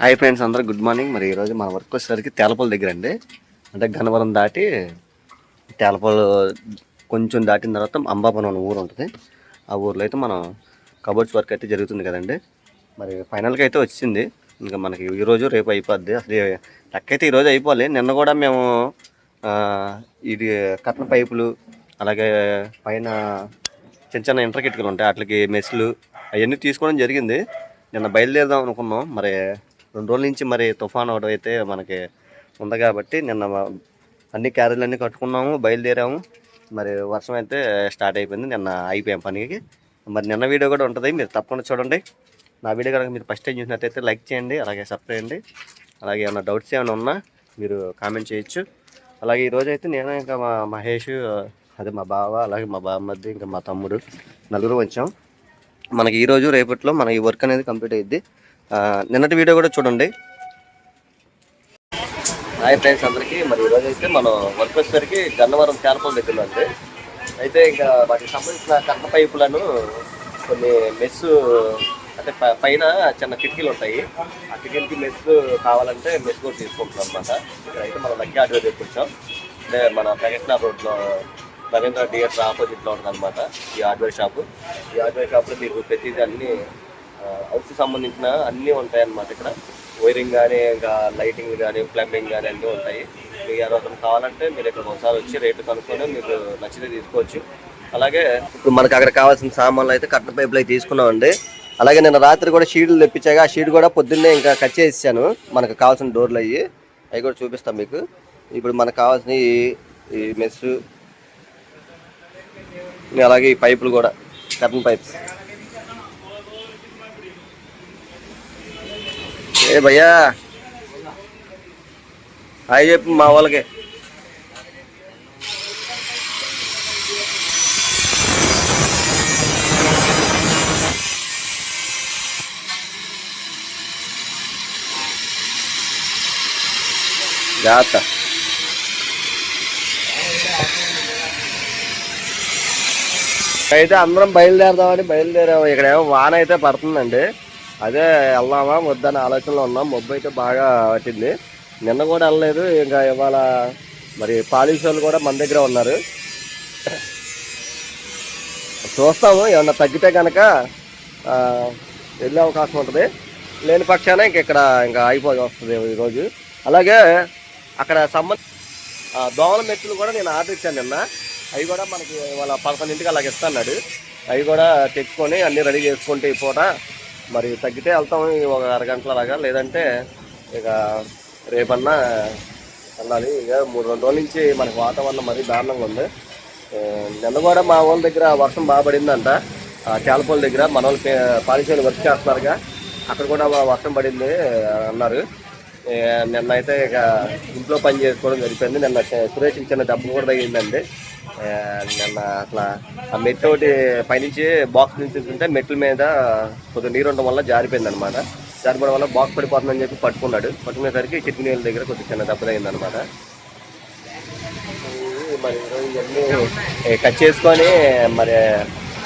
Hi friends అందరూ good morning మరి ఈరోజు మన వర్క్ వచ్చేసరికి తేలపల్లి దగ్గర అండి. అంటే గన్నవరం దాటి తేలపల్లి కొంచెం దాటిన తర్వాత అంబాపురం అనే ఊరు ఉంటుంది. ఆ ఊర్లో అయితే మనం కబోర్డ్స్ వర్క్ అయితే జరుగుతుంది కదండి. మరి ఫైనల్గా అయితే వచ్చింది. ఇంకా మనకి ఈరోజు రేపు అయిపోద్ది. అసలు లెక్క అయితే ఈరోజు అయిపోవాలి. నిన్న కూడా మేము ఇది కట్న పైపులు అలాగే పైన చిన్న చిన్న ఇంటర్ కిటికలు ఉంటాయి. వాటికి మెస్లు అవన్నీ తీసుకోవడం జరిగింది. నిన్న బయలుదేరదాం అనుకున్నాం. మరి రెండు రోజుల నుంచి మరి తుఫాన్ అవడం అయితే మనకి ఉంది కాబట్టి నిన్న అన్ని క్యారీలు అన్నీ కట్టుకున్నాము బయలుదేరాము. మరి వర్షం అయితే స్టార్ట్ అయిపోయింది నిన్న అయిపోయాం పనికి. మరి నిన్న వీడియో కూడా ఉంటుంది మీరు తప్పకుండా చూడండి. నా వీడియో కనుక మీరు ఫస్ట్ టైం చూసినట్టయితే లైక్ చేయండి అలాగే సబ్స్క్రైబ్ చేయండి. అలాగే ఏమైనా డౌట్స్ ఏమైనా ఉన్నా మీరు కామెంట్ చేయొచ్చు. అలాగే ఈరోజు అయితే నేను ఇంకా మా మహేష్ అదే మా బావ అలాగే మా బామ్మద్ది ఇంకా మా తమ్ముడు నలుగురు వచ్చాం. మనకి ఈరోజు రేపట్లో మన ఈ వర్క్ అనేది కంప్లీట్ అయ్యిద్ది నిన్నటి వీడియో కూడా చూడండి. హాయ్ ఫ్రెండ్స్ అందరికీ. మరి ఈరోజు అయితే మనం వర్క్ వచ్చేసరికి గన్నవరం క్యాల్పల్ దగ్గర అండి. అయితే ఇంకా వాటికి సంబంధించిన కర్ణ పైపులను కొన్ని మెస్ అంటే ప- పైన చిన్న కిటికీలు ఉంటాయి. ఆ కిటికీలకి మెస్ కావాలంటే మెస్ కూడా తీసుకుంటున్నాం అనమాట ఇక్కడ అయితే మనం లక్కీ ఆర్డర్ తీసుకొచ్చాం. అంటే మన ప్రకటన రోడ్లో నరేంద్ర థియేటర్ ఆపోజిట్లో ఉంటుంది అనమాట ఈ హార్డ్వేర్ షాపు ఈ హార్డ్వేర్ షాప్లో మీకు ప్రతిదీ అన్ని హౌస్కి సంబంధించిన అన్నీ ఉంటాయి అన్నమాట ఇక్కడ. వైరింగ్ కానీ ఇంకా లైటింగ్ కానీ ప్లంబింగ్ కానీ అన్నీ ఉంటాయి. మీకు ఎవరైనా కావాలంటే మీరు ఇక్కడ ఒకసారి వచ్చి రేటు కనుక్కొని మీకు నచ్చితే తీసుకోవచ్చు. అలాగే ఇప్పుడు మనకు అక్కడ కావాల్సిన సామాన్లు అయితే కట్ట పైపులు అయితే తీసుకున్నామండి. అలాగే నేను రాత్రి కూడా షీడ్లు తెప్పించాక ఆ షీడ్ కూడా పొద్దున్నే ఇంకా కట్ చేసాను మనకు కావాల్సిన డోర్లు అవి అవి కూడా చూపిస్తాం మీకు. ఇప్పుడు మనకు కావాల్సిన ఈ- ఈ మెస్సు అలాగే ఈ పైపులు కూడా కర్టన్ పైప్స్. ఏ భయ్యా. హాయ్ చెప్పు మా వాళ్ళకి. జాగ్రత్త అయితే అందరం బయలుదేరదామని బయలుదేరాము. ఇక్కడేమో వాన అయితే పడుతుందండి. అదే వెళ్దామా వద్దని ఆలోచనలో ఉన్నాం. మబ్బు అయితే బాగా పట్టింది. నిన్న కూడా వెళ్ళలేదు ఇంకా ఇవాళ మరి పాలిష్ వాళ్ళు కూడా మన దగ్గర ఉన్నారు. చూస్తాము ఏమన్నా తగ్గితే కనుక వెళ్ళే అవకాశం ఉంటుంది. లేని పక్షాన ఇంక ఇక్కడ ఇంకా అయిపోయి వస్తుంది ఈరోజు అలాగే అక్కడ సంబంధ దోమల మెట్లు కూడా నేను ఆర్డర్ ఇచ్చాను నిన్న. అవి కూడా మనకి వాళ్ళ పదకొండింటికి అలాగ ఇస్తాడు అవి కూడా తెచ్చుకొని అన్నీ రెడీ చేసుకుంటే ఈ పూట మరి తగ్గితే వెళ్తాం ఒక అరగంటల దాకా లేదంటే ఇక రేపన్నా వెళ్ళాలి. ఇక మూడు రెండు రోజుల నుంచి మనకి వాతావరణం మరీ దారుణంగా ఉంది. నిన్న కూడా మా వాళ్ళ దగ్గర వర్షం బాగా పడిందంట. ఆ, చాలపల్లి దగ్గర. మన వాళ్ళు పాలిసేలు వర్క్ చేస్తున్నారుగా. అక్కడ కూడా వర్షం పడింది అన్నారు. నిన్న అయితే ఇక ఇంట్లో పని చేసుకోవడం జరిపింది నిన్న చ- సురేష్ చిన్న దెబ్బ కూడా తగిలిందండి. నిన్న అసలు ఆ మెట్టు ఒకటి పైనుంచి బాక్స్ నుంచి మెట్ల మీద కొద్దిగా నీరు ఉండడం వల్ల జారిపోయింది అనమాట జారిపోవడం వల్ల బాక్స్ పడిపోతుందని చెప్పి పట్టుకున్నాడు. పట్టుకునేసరికి కిడ్నీ నీళ్ళ దగ్గర కొద్దిగా చిన్న దెబ్బ తగింది అనమాట మరి ఈరోజు ఇవన్నీ కట్ చేసుకొని మరి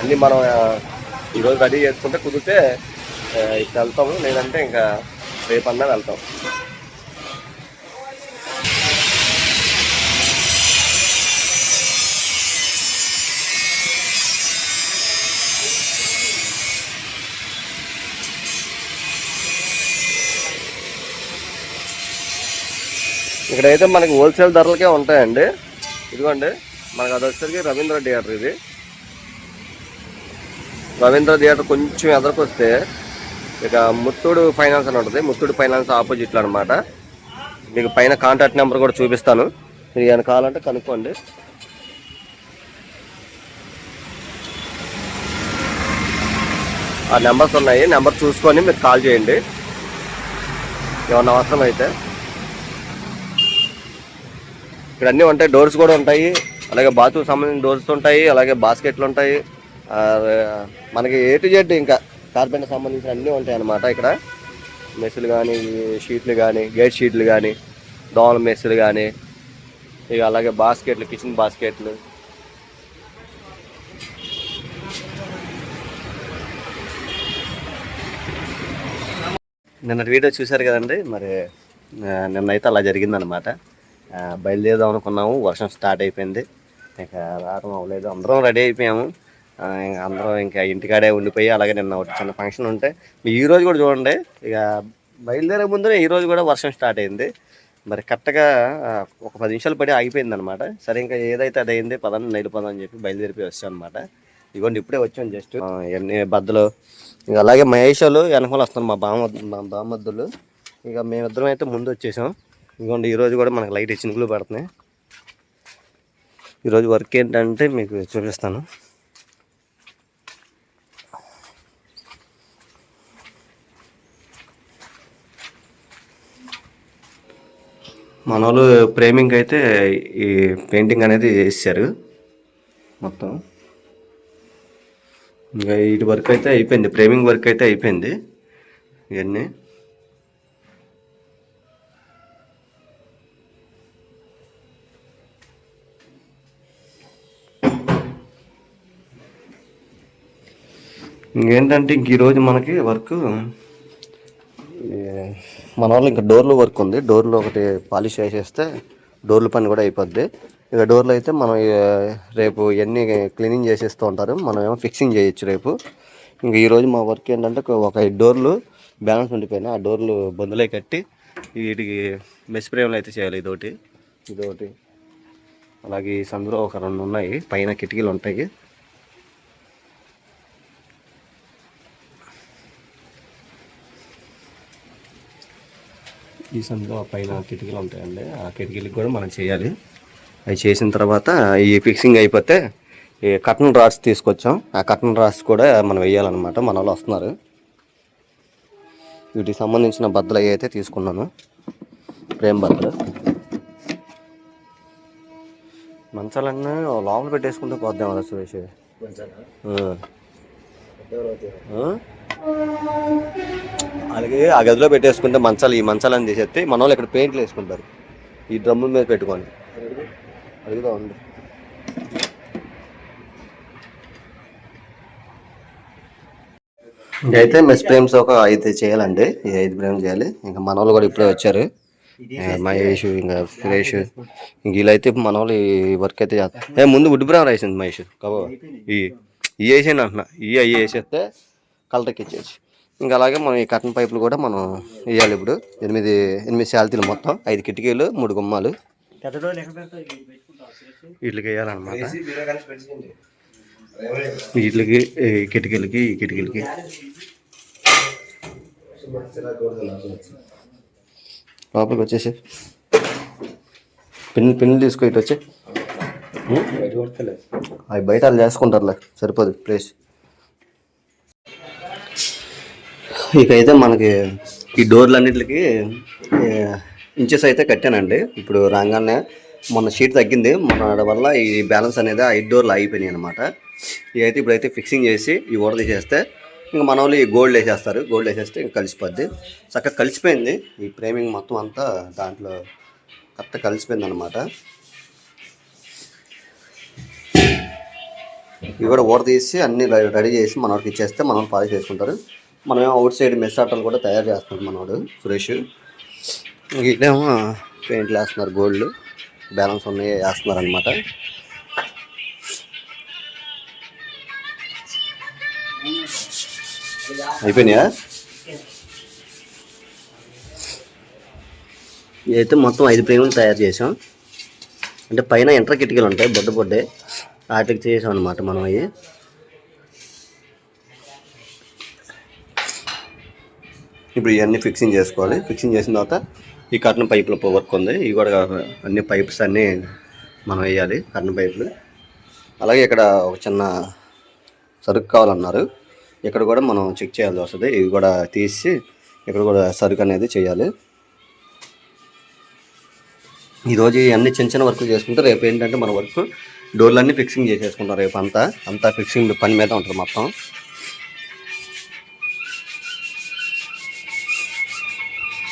అన్నీ మనం ఈరోజు రెడీ చేసుకుంటే కుదిరితే ఇక్కడ వెళ్తాము. లేదంటే ఇంకా రేపన్నా వెళ్తాం. ఇక్కడైతే మనకి హోల్సేల్ ధరలకే ఉంటాయండి. ఇదిగోండి మనకు అది వచ్చేసరికి రవీంద్ర థియేటర్ ఇది. రవీంద్ర థియేటర్ కొంచెం ఎదరికొస్తే ఇక ముత్తూడు ఫైనాన్స్ అని ఉంటుంది. ముత్తూడు ఫైనాన్స్ ఆపోజిట్లో అనమాట మీకు పైన కాంటాక్ట్ నెంబర్ కూడా చూపిస్తాను. మీరు ఏమైనా కావాలంటే కనుక్కోండి. ఆ నెంబర్స్ ఉన్నాయి. నెంబర్ చూసుకొని మీరు కాల్ చేయండి. ఏమన్నా అవసరం అయితే ఇక్కడ అన్నీ ఉంటాయి డోర్స్ కూడా ఉంటాయి. అలాగే బాత్రూమ్ సంబంధించిన డోర్స్ ఉంటాయి అలాగే బాస్కెట్లు ఉంటాయి. మనకి ఏ టు జెడ్ ఇంకా కార్పెంటర్ సంబంధించిన అన్నీ ఉంటాయి అన్నమాట ఇక్కడ. మెస్సులు కానీ షీట్లు కానీ గేట్ షీట్లు కానీ దోమల మెస్సులు కానీ ఇక అలాగే బాస్కెట్లు కిచెన్ బాస్కెట్లు నిన్న వీడియో చూశారు కదండి? మరి నిన్నైతే అలా జరిగిందనమాట బయలుదేరదాం అనుకున్నాము వర్షం స్టార్ట్ అయిపోయింది. ఇంకా రావడం అవ్వలేదు. అందరం రెడీ అయిపోయాము. ఇంకా అందరం ఇంకా ఇంటికాడే ఉండిపోయి అలాగే నిన్న ఒకటి చిన్న ఫంక్షన్ ఉంటే ఈ రోజు కూడా చూడండి. ఇక బయలుదేరే ముందునే ఈరోజు కూడా వర్షం స్టార్ట్ అయింది. మరి కరెక్ట్గా ఒక పది నిమిషాలు పడి ఆగిపోయింది అనమాట సరే ఇంకా ఏదైతే అది అయింది పదండి నైలిపోదాం అని చెప్పి బయలుదేరిపోయి వచ్చాం అనమాట ఇదిగోండి ఇప్పుడే వచ్చాం జస్ట్. ఎన్ని బద్దలు. ఇక అలాగే మహేషాలు వెనకాల వస్తున్నారు మా బామ మా బామద్దులు ఇక మేమిద్దరం అయితే ముందు వచ్చేసాం. ఇదిగోండి ఈరోజు కూడా మనకు లైట్ చినుకులు పడుతున్నాయి. ఈరోజు వర్క్ ఏంటంటే మీకు చూపిస్తాను. మన వాళ్ళు ఫ్రేమింగ్ అయితే ఈ పెయింటింగ్ అనేది చేశారు మొత్తం. ఇంకా ఇటు వర్క్ అయితే అయిపోయింది ఫ్రేమింగ్ వర్క్ అయితే అయిపోయింది. ఇవన్నీ. ఇంకేంటంటే ఇంక ఈరోజు మనకి వర్క్ మన వాళ్ళు ఇంకా డోర్లు వర్క్ ఉంది. డోర్లు ఒకటి పాలిష్ వేసేస్తే డోర్ల పని కూడా అయిపోద్ది. ఇక డోర్లు అయితే మనం రేపు ఇవన్నీ క్లీనింగ్ చేసేస్తూ ఉంటారు. మనం ఏమో ఫిక్సింగ్ చేయొచ్చు రేపు. ఇంక ఈరోజు మా వర్క్ ఏంటంటే ఒక- ఐదు డోర్లు బ్యాలెన్స్ ఉండిపోయినాయి ఆ డోర్లు బందులే కట్టి వీటికి మెస్ ప్రేమలు అయితే చేయాలి ఇదొకటి. ఇదొకటి. అలాగే ఈ సందులో ఒక రెండు ఉన్నాయి. పైన కిటికీలు ఉంటాయి. ఆ పైన కిటికీలు ఉంటాయండి ఆ కిటికీలకు కూడా మనం చేయాలి. అవి చేసిన తర్వాత ఈ ఫిక్సింగ్ అయిపోతే ఈ కటన్ రాడ్స్ తీసుకొచ్చాం. ఆ కటన్ రాడ్స్ కూడా మనం వేయాలన్నమాట. మన వాళ్ళు వస్తున్నారు. వీటికి సంబంధించిన బద్దలు అవి అయితే తీసుకున్నాను. ప్రేమ్ బద్దలు. మంచాలన్నీ లోపల పెట్టేసుకుంటే పోద్దాం కదా సురేష్? అలాగే ఆ గదిలో పెట్టేసుకుంటే మంచాలు ఈ మంచాలని తీసేస్తే మన వాళ్ళు ఇక్కడ పెయింట్లు వేసుకుంటారు. ఈ డ్రమ్ముల మీద పెట్టుకొని. అడుగుతా ఉంది అయితే మెస్ ఫ్రేమ్స్ ఒక ఐదు చేయాలండి. ఈ ఐదు ఫ్రేమ్స్ చేయాలి. ఇంకా మన వాళ్ళు కూడా ఇప్పుడే వచ్చారు. మహేష్ ఇంకా సురేష్ ఇంక వీళ్ళైతే మన వాళ్ళు ఈ వర్క్ అయితే చేస్తారు. ఏ ముందు వుడ్ బ్రౌన్ వేసింది మహేష్. కాబో ఈ ఈ వేసాను అంటున్నా. ఈ అవి వేసేస్తే కలర్కి ఇచ్చేసి ఇంకా అలాగే మనం ఈ కటన్ పైపులు కూడా మనం వేయాలి ఇప్పుడు. ఎనిమిది ఎనిమిది శాలతీలు మొత్తం. ఐదు కిటికీలు మూడు గుమ్మాలు. వీటికి వేయాలన్నమాట. వీటికి కిటికీలకి ఈ కిటికీలకి. లోపలికి వచ్చేసి పిన్ పిన్నులు తీసుకో ఇటు వచ్చి అవి బయట వాళ్ళు చేసుకుంటారులే సరిపోదు ప్లేస్ ఇకైతే మనకి ఈ డోర్లన్నిటికి ఇంచెస్ అయితే కట్టానండి. ఇప్పుడు రాగానే మొన్న షీట్ తగ్గింది. మన వల్ల ఈ బ్యాలెన్స్ అనేది ఐదు డోర్లు అయిపోయినాయి అనమాట ఇవైతే ఇప్పుడైతే ఫిక్సింగ్ చేసి ఈ ఓడ తీసేస్తే ఇంకా మన వాళ్ళు ఈ గోల్డ్ వేసేస్తారు. గోల్డ్ వేసేస్తే ఇంకా కలిసిపోద్ది. చక్కగా కలిసిపోయింది. ఈ ఫ్రేమింగ్ మొత్తం అంతా దాంట్లో కరెక్ట్ కలిసిపోయింది అనమాట ఇవి కూడా ఓడ తీసి అన్ని రెడీ చేసి మనోడికి ఇచ్చేస్తే మనం పాలిష్ చేసుకుంటారు. మనం అవుట్ సైడ్ మెస్ ఆటలు కూడా తయారు చేస్తున్నాడు మనోడు సురేష్. ఇదేమో పెయింట్లు వేస్తున్నారు గోల్డ్. బ్యాలెన్స్ ఉన్నాయి వేస్తున్నారు అనమాట అయిపోయినాయా? ఇదైతే మొత్తం ఐదు ప్రేములు తయారు చేసాం అంటే పైన ఎంటర్ కిటికీలు ఉంటాయి బొడ్డ బొడ్డే. వాటికి చేసాం అనమాట మనం అవి ఇప్పుడు ఇవన్నీ ఫిక్సింగ్ చేసుకోవాలి. ఫిక్సింగ్ చేసిన తర్వాత ఈ కర్టన్ పైపుల వర్క్ ఉంది. ఇవి కూడా అన్ని పైప్స్ అన్నీ మనం వేయాలి కర్టన్ పైపులు అలాగే ఇక్కడ ఒక చిన్న సరుకు కావాలన్నారు. ఇక్కడ కూడా మనం చెక్ చేయాల్సి వస్తుంది. ఇవి కూడా తీసి ఇక్కడ కూడా సరుకు అనేది చేయాలి. ఈరోజు ఇవన్నీ చిన్న చిన్న వర్క్ చేసుకుంటే రేపు ఏంటంటే మన వర్క్ డోర్లన్నీ ఫిక్సింగ్ చేసేసుకుంటాం. రేపు అంతా అంతా ఫిక్సింగ్ పని మీద ఉంటుంది మొత్తం.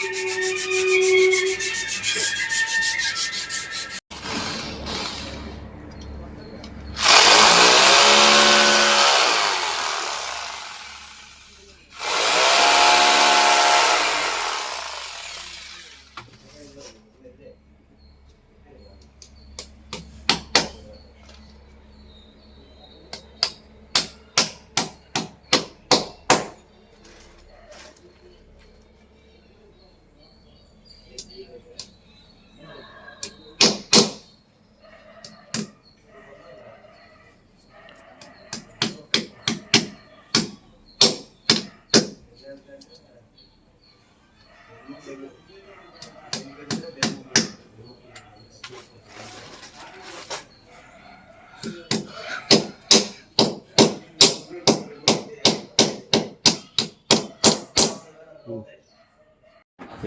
きれい。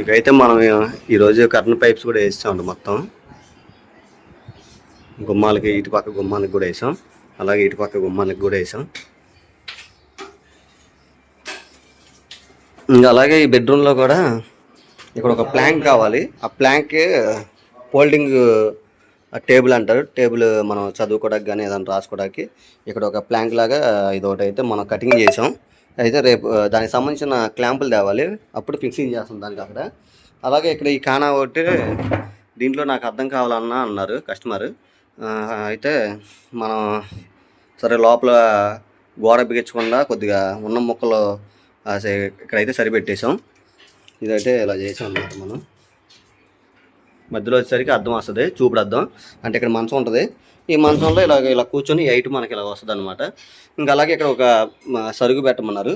ఇకైతే మనం ఈరోజు కర్టన్ పైప్స్ కూడా వేసామండి మొత్తం. గుమ్మాలకి ఇటు పక్క గుమ్మానికి కూడా వేసాం. అలాగే ఇటు పక్క గుమ్మానికి కూడా వేసాం. ఇంకా అలాగే ఈ బెడ్రూమ్లో కూడా ఇక్కడ ఒక ప్లాంక్ కావాలి. ఆ ప్లాంక్ ఫోల్డింగ్ టేబుల్ అంటారు. టేబుల్ మనం చదువుకోవడానికి కానీ ఏదైనా రాసుకోవడానికి ఇక్కడ ఒక ప్లాంక్ లాగా ఇది ఒకటి అయితే మనం కటింగ్ చేసాం. అయితే రేపు దానికి సంబంధించిన క్లాంపులు తేవాలి. అప్పుడు ఫిక్సింగ్ చేస్తాం దానికి అక్కడ. అలాగే ఇక్కడ ఈ కానా ఒకటి దీంట్లో నాకు అర్థం కావాలన్నా అన్నారు కస్టమర్ అయితే మనం సరే లోపల గోడ బిగించకుండా కొద్దిగా ఉన్న ముక్కలు ఇక్కడైతే సరిపెట్టేసాం ఇదైతే ఇలా చేసాం అన్నమాట మనం. మధ్యలో వచ్చేసరికి అద్దం వస్తుంది చూపుడు అద్దం అంటే ఇక్కడ మంచం ఉంటుంది. ఈ మంచంలో ఇలా ఇలా కూర్చొని ఎయిట్ మనకి ఇలా వస్తుంది అనమాట ఇంకా అలాగే ఇక్కడ ఒక సరుగు పెట్టమన్నారు.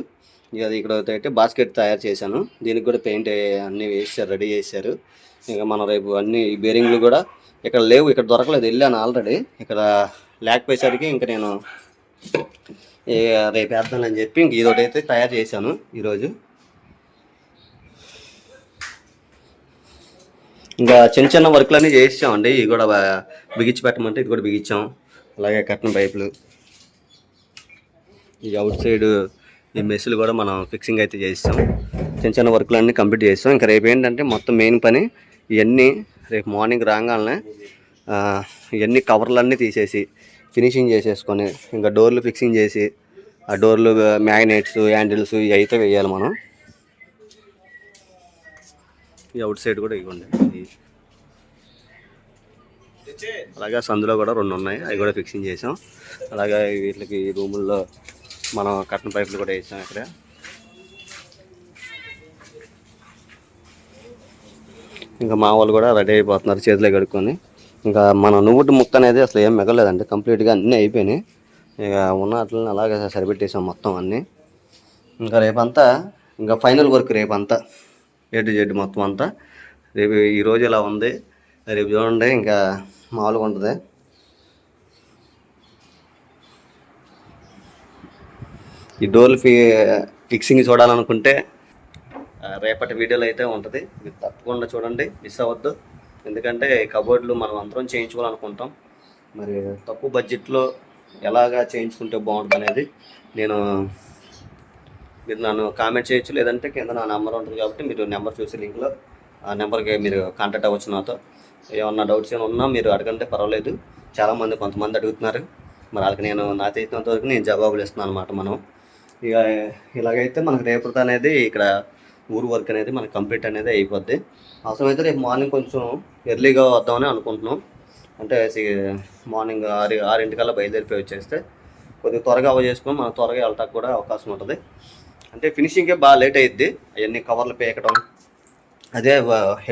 ఇక అది ఇక్కడ అయితే బాస్కెట్ తయారు చేశాను. దీనికి కూడా పెయింట్ అన్నీ వేసారు రెడీ చేశారు. ఇంకా మనం రేపు అన్ని ఈ బేరింగ్లు కూడా ఇక్కడ లేవు ఇక్కడ దొరకలేదు. వెళ్ళాను ఆల్రెడీ. ఇక్కడ లేకపోయేసరికి ఇంకా నేను రేపు వేద్దానని చెప్పి ఇంక ఇదొకటి అయితే తయారు చేశాను ఈరోజు. ఇంకా చిన్న చిన్న వర్క్లన్నీ చేయించామండి ఇది కూడా బిగించి పెట్టమంటే ఇది కూడా బిగించాం. అలాగే కట్టిన పైపులు. ఈ అవుట్ సైడ్ ఈ మెస్సులు కూడా మనం ఫిక్సింగ్ అయితే చేస్తాం చిన్న చిన్న వర్క్లన్నీ కంప్లీట్ చేస్తాం ఇంకా రేపు ఏంటంటే మొత్తం మెయిన్ పని ఇవన్నీ రేపు మార్నింగ్ రాగానే ఇవన్నీ కవర్లన్నీ తీసేసి ఫినిషింగ్ చేసేసుకొని ఇంకా డోర్లు ఫిక్సింగ్ చేసి ఆ డోర్లు మ్యాగ్నెట్స్ హ్యాండిల్స్ ఇవి అయితే వేయాలి మనం. ఈ అవుట్ సైడ్ కూడా ఇవ్వండి. అలాగే సందులో కూడా రెండు ఉన్నాయి. అవి కూడా ఫిక్సింగ్ చేసాం. అలాగే వీటికి రూముల్లో మనం కట్టన్ పైపులు కూడా వేసాం ఇక్కడ. ఇంకా మా వాళ్ళు కూడా రెడీ అయిపోతున్నారు చేతిలో కడుక్కొని. ఇంకా మన నువ్వుటి ముక్క అనేది అసలు ఏం మిగలేదండి కంప్లీట్గా అన్నీ అయిపోయినాయి. ఇక ఉన్న వాటిని అలాగే సరిపెట్టేసాం మొత్తం అన్నీ. ఇంకా రేపంతా ఇంకా ఫైనల్ వర్క్ రేపంతా. ఏ టు జెడ్ మొత్తం అంతా. రేపు ఈ రోజు ఇలా ఉంది? రేపు చూడండి ఇంకా మామూలుగా ఉంటుంది. ఈ డోర్లు ఫి ఫిక్సింగ్ చూడాలనుకుంటే రేపటి వీడియోలో అయితే ఉంటుంది. మీరు తప్పకుండా చూడండి మిస్ అవ్వద్దు. ఎందుకంటే కబోర్డ్లు మనం అందరం చేయించుకోవాలనుకుంటాం. మరి తక్కువ బడ్జెట్లో ఎలాగా చేయించుకుంటే బాగుంటుంది అనేది నేను మీరు నన్ను కామెంట్ చేయొచ్చు లేదంటే కింద నా నెంబర్ ఉంటుంది కాబట్టి మీరు నెంబర్ చూసి లింక్లో ఆ నెంబర్కి మీరు కాంటాక్ట్ అవ్వచ్చు నాతో. ఏమన్నా డౌట్స్ ఏమైనా ఉన్నా మీరు అడగంటే పర్వాలేదు. చాలామంది కొంతమంది అడుగుతున్నారు. మరి వాళ్ళకి నేను నా చేసినంత వరకు నేను జవాబులు ఇస్తున్నాను అనమాట మనం. ఇక ఇలాగైతే మనకు రేపటి అనేది ఇక్కడ ఊరు వర్క్ అనేది మనకి కంప్లీట్ అనేది అయిపోద్ది. అవసరమైతే రేపు మార్నింగ్ కొంచెం ఎర్లీగా వద్దామని అనుకుంటున్నాం. అంటే మార్నింగ్ ఆరు ఆరింటికల్లా బయలుదేరిపోయి వచ్చేస్తే కొద్దిగా త్వరగా అవ చేసుకొని మనం త్వరగా వెళ్ళటానికి కూడా అవకాశం ఉంటుంది. అంటే ఫినిషింగ్కే బాగా లేట్ అయ్యిద్ది అవన్నీ కవర్లు పేకడం అదే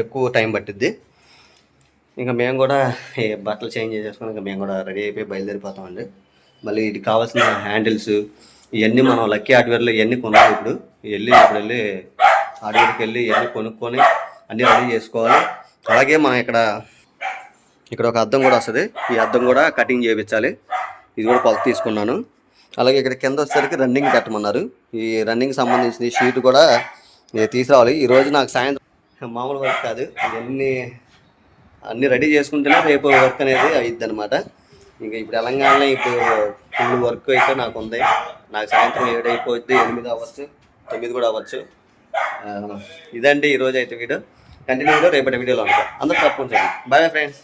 ఎక్కువ టైం పట్టిద్ది. ఇంకా మేము కూడా బట్టలు చేంజ్ చేసుకుని ఇంకా మేము కూడా రెడీ అయిపోయి బయలుదేరిపోతామండి. మళ్ళీ ఇది కావాల్సిన హ్యాండిల్స్ ఇవన్నీ మనం లక్కీ హార్డ్వేర్లో ఇవన్నీ కొన్నాం ఇప్పుడు. వెళ్ళి ఇప్పుడు వెళ్ళి హార్డ్వేర్కి వెళ్ళి ఇవన్నీ కొనుక్కొని అన్నీ రెడీ చేసుకోవాలి. అలాగే మనం ఇక్కడ ఇక్కడ ఒక అద్దం కూడా వస్తుంది. ఈ అద్దం కూడా కటింగ్ చేయించాలి ఇది కూడా కొలత తీసుకున్నాను. అలాగే ఇక్కడ కింద వచ్చేసరికి రన్నింగ్ పెట్టమన్నారు ఈ రన్నింగ్ సంబంధించిన షీట్ కూడా నేను తీసుకురావాలి. ఈరోజు నాకు సాయంత్రం మామూలు వర్క్ కాదు. ఇవన్నీ అన్నీ రెడీ చేసుకుంటేనే రేపు వర్క్ అనేది అయ్యిద్ది అనమాట ఇంకా ఇప్పుడు తెలంగాణలో ఇప్పుడు ఫుల్ వర్క్ అయితే నాకు ఉంది. నాకు సాయంత్రం ఏడు అయిపోద్ది ఎనిమిది అవ్వచ్చు తొమ్మిది కూడా అవ్వచ్చు. ఇదండి ఈరోజు అయితే వీడియో. కంటిన్యూగా రేపటి వీడియోలో ఉంటాం. అందరూ తప్పకుండా బాయ్ ఫ్రెండ్స్